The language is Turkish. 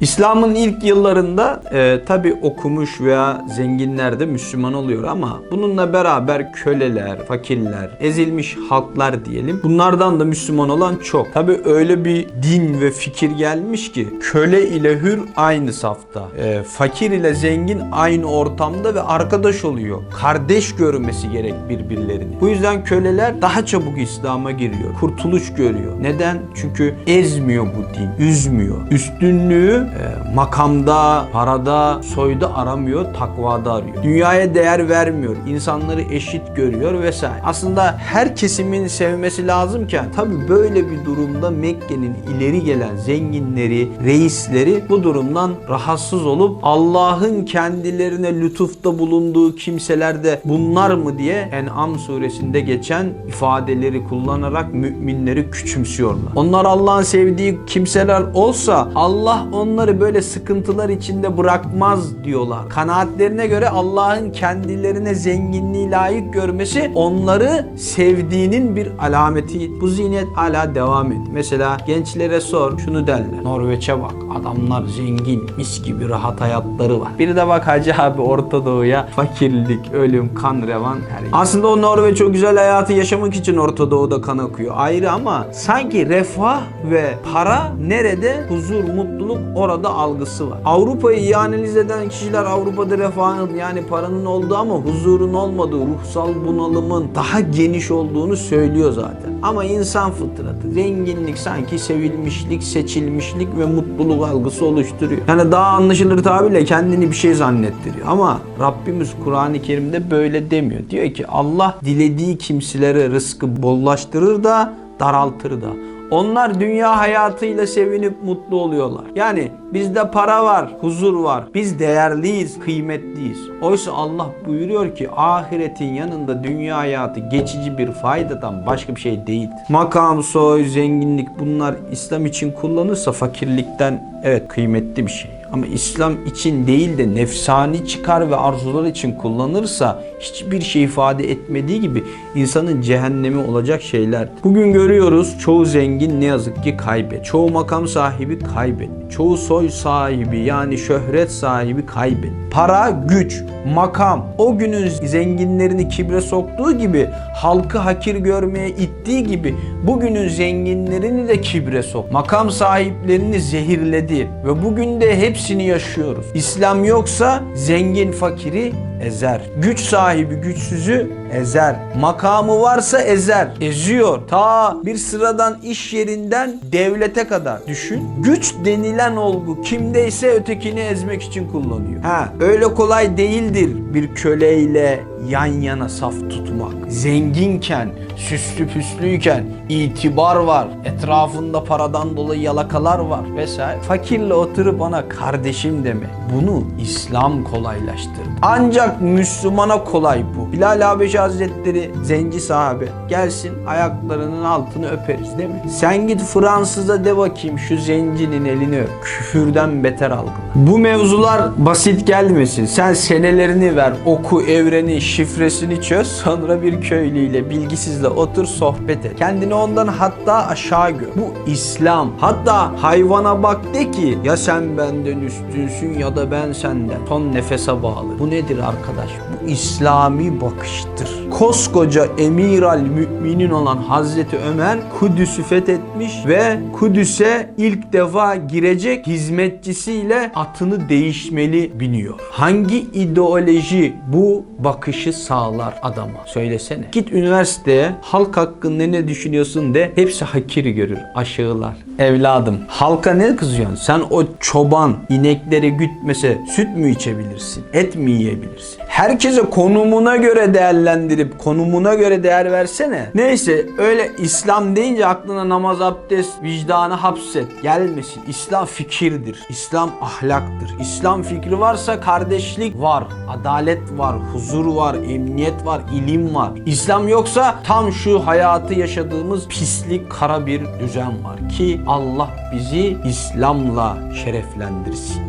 İslam'ın ilk yıllarında e, tabi okumuş veya zenginler de Müslüman oluyor ama bununla beraber köleler, fakirler, ezilmiş halklar diyelim. Bunlardan da Müslüman olan çok. Tabi öyle bir din ve fikir gelmiş ki köle ile hür aynı safta. E, fakir ile zengin aynı ortamda ve arkadaş oluyor. Kardeş görmesi gerek birbirlerini. Bu yüzden köleler daha çabuk İslam'a giriyor. Kurtuluş görüyor. Neden? Çünkü ezmiyor bu din. Üzmüyor. Üstünlüğü e, makamda, parada, soyda aramıyor, takvada arıyor. Dünyaya değer vermiyor. insanları eşit görüyor vesaire. Aslında her kesimin sevmesi lazımken tabi böyle bir durumda Mekke'nin ileri gelen zenginleri, reisleri bu durumdan rahatsız olup Allah'ın kendilerine lütufta bulunduğu kimseler de bunlar mı diye En'am suresinde geçen ifadeleri kullanarak müminleri küçümsüyorlar. Onlar Allah'ın sevdiği kimseler olsa Allah onları böyle sıkıntılar içinde bırakmaz diyorlar. Kanaatlerine göre Allah'ın kendilerine zenginliği layık görmesi onları sevdiğinin bir alameti. Bu zihniyet hala devam ediyor. Mesela gençlere sor şunu derler. Norveç'e bak adamlar zengin mis gibi rahat hayatları var. Bir de bak Hacı abi Orta Doğu'ya fakirlik, ölüm, kan revan yer. Aslında o Norveç o güzel hayatı yaşamak için Orta Doğu'da kan akıyor. Ayrı ama sanki refah ve para nerede huzur, mutluluk orada algısı var. Avrupa'yı iyi analiz eden kişiler Avrupa'da refahın yani paranın olduğu ama huzurun olmadığı, ruhsal bunalımın daha geniş olduğunu söylüyor zaten. Ama insan fıtratı, zenginlik sanki sevilmişlik, seçilmişlik ve mutluluk algısı oluşturuyor. Yani daha anlaşılır tabirle kendini bir şey zannettiriyor. Ama Rabbimiz Kur'an-ı Kerim'de böyle demiyor. Diyor ki Allah dilediği kimselere rızkı bollaştırır da daraltır da. Onlar dünya hayatıyla sevinip mutlu oluyorlar. Yani bizde para var, huzur var. Biz değerliyiz, kıymetliyiz. Oysa Allah buyuruyor ki ahiretin yanında dünya hayatı geçici bir faydadan başka bir şey değil. Makam, soy, zenginlik bunlar İslam için kullanırsa fakirlikten evet kıymetli bir şey. Ama İslam için değil de nefsani çıkar ve arzular için kullanırsa hiçbir şey ifade etmediği gibi insanın cehennemi olacak şeyler. Bugün görüyoruz çoğu zengin ne yazık ki kaybet. Çoğu makam sahibi kaybet. Çoğu soy sahibi yani şöhret sahibi kaybet. Para, güç, makam o günün zenginlerini kibre soktuğu gibi halkı hakir görmeye ittiği gibi bugünün zenginlerini de kibre sok. Makam sahiplerini zehirledi ve bugün de hepsini yaşıyoruz. İslam yoksa zengin fakiri ezer. Güç sahibi güçsüzü ezer. Makamı varsa ezer. Eziyor. Ta bir sıradan iş yerinden devlete kadar düşün. Güç denilen olgu kimdeyse ötekini ezmek için kullanıyor. Ha, öyle kolay değildir bir köleyle yan yana saf tutmak. Zenginken, süslü püslüyken itibar var. Etrafında paradan dolayı yalakalar var vesaire. Fakirle oturup ona kardeşim deme. Bunu İslam kolaylaştırdı. Ancak Müslümana kolay bu. Bilal Habeşi Hazretleri zenci sahabe. Gelsin ayaklarının altını öperiz değil mi? Sen git Fransız'a de bakayım şu zencinin elini öp. Küfürden beter algılar. Bu mevzular basit gelmesin. Sen senelerini ver, oku, evreni, şifresini çöz. Sonra bir köylüyle, bilgisizle otur sohbet et. Kendini ondan hatta aşağı gör. Bu İslam. Hatta hayvana bak de ki ya sen benden üstünsün ya da ben senden. Son nefese bağlı. Bu nedir arkadaş? Bu İslami bakıştır. Koskoca emiral müminin olan Hazreti Ömer Kudüs'ü fethetmiş ve Kudüs'e ilk defa girecek hizmetçisiyle atını değişmeli biniyor. Hangi ideoloji bu bakışı sağlar adama? Söylesene. Git üniversiteye halk hakkında ne düşünüyorsun de hepsi hakir görür, aşağılar. Evladım halka ne kızıyorsun? Sen o çoban inekleri gütmese süt mü içebilirsin? Et mi yiyebilirsin? Herkese konumuna göre değerlendirip konumuna göre değer versene. Neyse öyle İslam deyince aklına namaz, abdest, vicdanı hapset. Gelmesin. İslam fikirdir. İslam ahlaktır. İslam fikri varsa kardeşlik var, adalet var, huzur var, emniyet var, ilim var. İslam yoksa tam şu hayatı yaşadığımız pislik, kara bir düzen var ki Allah bizi İslam'la şereflendirsin.